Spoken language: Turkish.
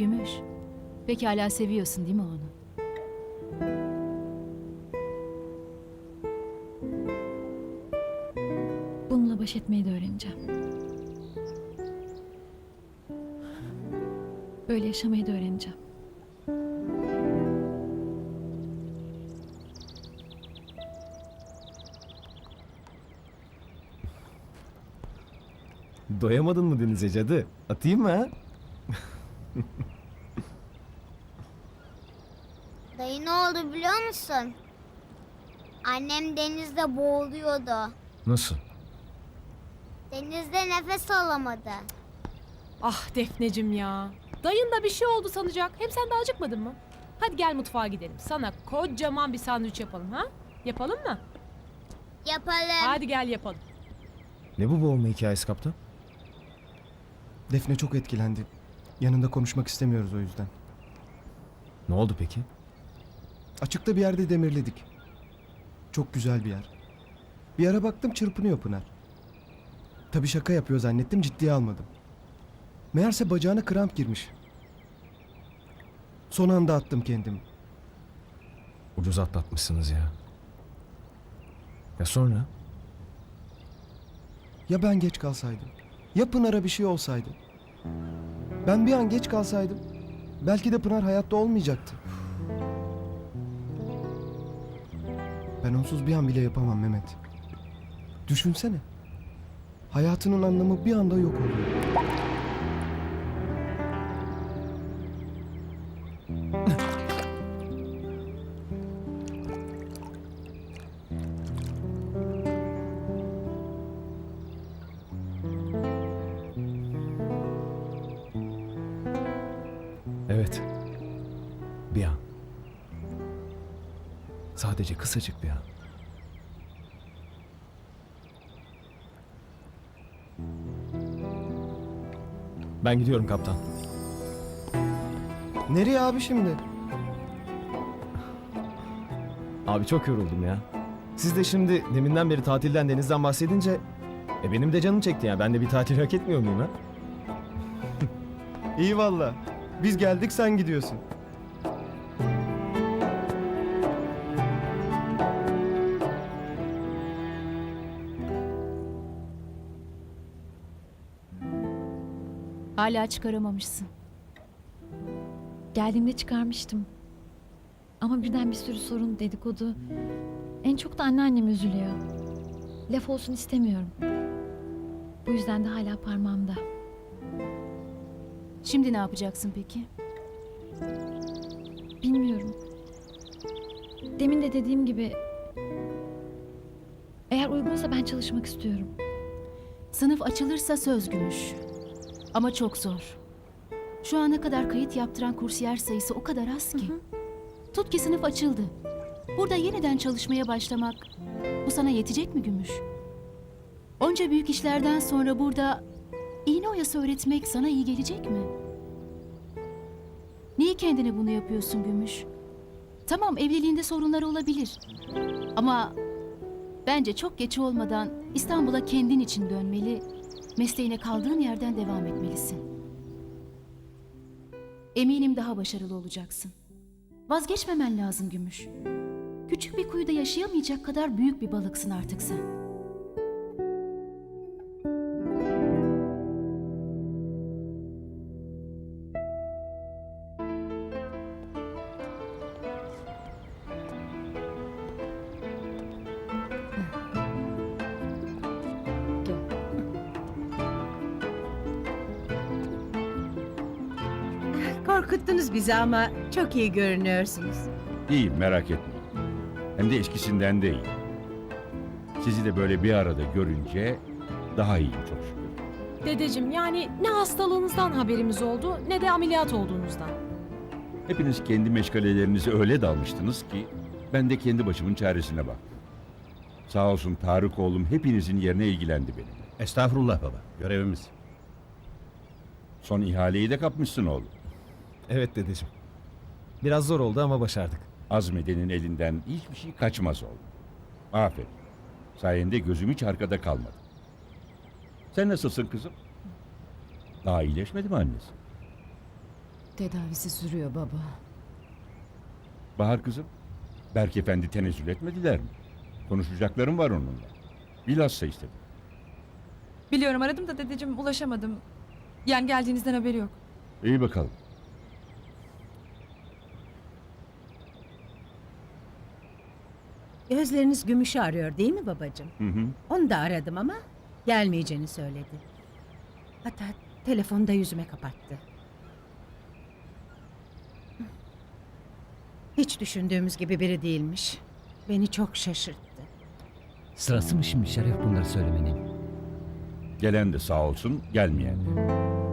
Gümüş. Peki hala seviyorsun değil mi onu? Bununla baş etmeyi de öğreneceğim. Böyle yaşamayı da öğreneceğim. Doyamadın mı denize cadı? Atayım mı ha? Dayı ne oldu biliyor musun? Annem denizde boğuluyordu. Nasıl? Denizde nefes alamadı. Ah Defnecim ya. Dayın da bir şey oldu sanacak. Hem sen de acıkmadın mı? Hadi gel mutfağa gidelim. Sana kocaman bir sandviç yapalım ha? Yapalım mı? Yapalım. Hadi gel yapalım. Ne bu boğulma hikayesi kaptan? Defne çok etkilendi. Yanında konuşmak istemiyoruz o yüzden. Ne oldu peki? Açıkta bir yerde demirledik. Çok güzel bir yer. Bir ara baktım çırpınıyor Pınar. Tabii şaka yapıyor zannettim ciddiye almadım. Meğerse bacağına kramp girmiş. Son anda attım kendimi. Ucuz atlatmışsınız ya. Ya sonra? Ya ben geç kalsaydım? Ya Pınar'a bir şey olsaydı? Ben bir an geç kalsaydım belki de Pınar hayatta olmayacaktı. Ben onsuz bir an bile yapamam Mehmet. Düşünsene. Hayatının anlamı bir anda yok oluyor. Sadece kısacık bir an. Ben gidiyorum kaptan. Nereye abi şimdi? Abi çok yoruldum ya. Siz de şimdi deminden beri tatilden denizden bahsedince e benim de canım çekti ya. Ben de bir tatil hak etmiyor muyum ha? İyi valla. Biz geldik sen gidiyorsun. Hala çıkaramamışsın. Geldiğimde çıkarmıştım. Ama birden bir sürü sorun, dedikodu. En çok da anneannem üzülüyor. Laf olsun istemiyorum. Bu yüzden de hala parmağımda. Şimdi ne yapacaksın peki? Bilmiyorum. Demin de dediğim gibi... Eğer uygunsa ben çalışmak istiyorum. Sınıf açılırsa söz gümüş. Ama çok zor. Şu ana kadar kayıt yaptıran kursiyer sayısı o kadar az ki. Tut ki sınıf açıldı. Burada yeniden çalışmaya başlamak bu sana yetecek mi Gümüş? Onca büyük işlerden sonra burada iğne oyası öğretmek sana iyi gelecek mi? Niye kendine bunu yapıyorsun Gümüş? Tamam evliliğinde sorunlar olabilir. Ama bence çok geç olmadan İstanbul'a kendin için dönmeli, mesleğine kaldığın yerden devam etmelisin. Eminim daha başarılı olacaksın. Vazgeçmemen lazım Gümüş. Küçük bir kuyuda yaşayamayacak kadar büyük bir balıksın artık sen. Korkuttunuz bizi ama çok iyi görünüyorsunuz. İyiyim merak etmeyin. Hem de eskisinden de iyi. Sizi de böyle bir arada görünce daha iyiyim çok şükür. Dedeciğim yani ne hastalığınızdan haberimiz oldu ne de ameliyat olduğunuzdan. Hepiniz kendi meşgalelerinize öyle dalmıştınız ki ben de kendi başımın çaresine baktım. Sağ olsun Tarık oğlum hepinizin yerine ilgilendi benim. Estağfurullah baba. Görevimiz. Son ihaleyi de kapmışsın oğlum. Evet dedeciğim. Biraz zor oldu ama başardık. Azmede'nin elinden hiçbir şey kaçmaz oğlum. Aferin. Sayende gözüm hiç arkada kalmadı. Sen nasılsın kızım? Daha iyileşmedi mi annesi? Tedavisi sürüyor baba. Bahar kızım, Berk Efendi tenezzül etmediler mi? Konuşacaklarım var onunla. Bilhassa istedim. Biliyorum aradım da dedeciğim ulaşamadım. Yani geldiğinizden haberi yok. İyi bakalım. Gözleriniz gümüşü arıyor değil mi babacığım? Hı hı. Onu da aradım ama gelmeyeceğini söyledi. Hatta telefonu da yüzüme kapattı. Hiç düşündüğümüz gibi biri değilmiş. Beni çok şaşırttı. Sırası mı şimdi Şeref bunları söylemenin? Gelen de sağ olsun, gelmeyen de.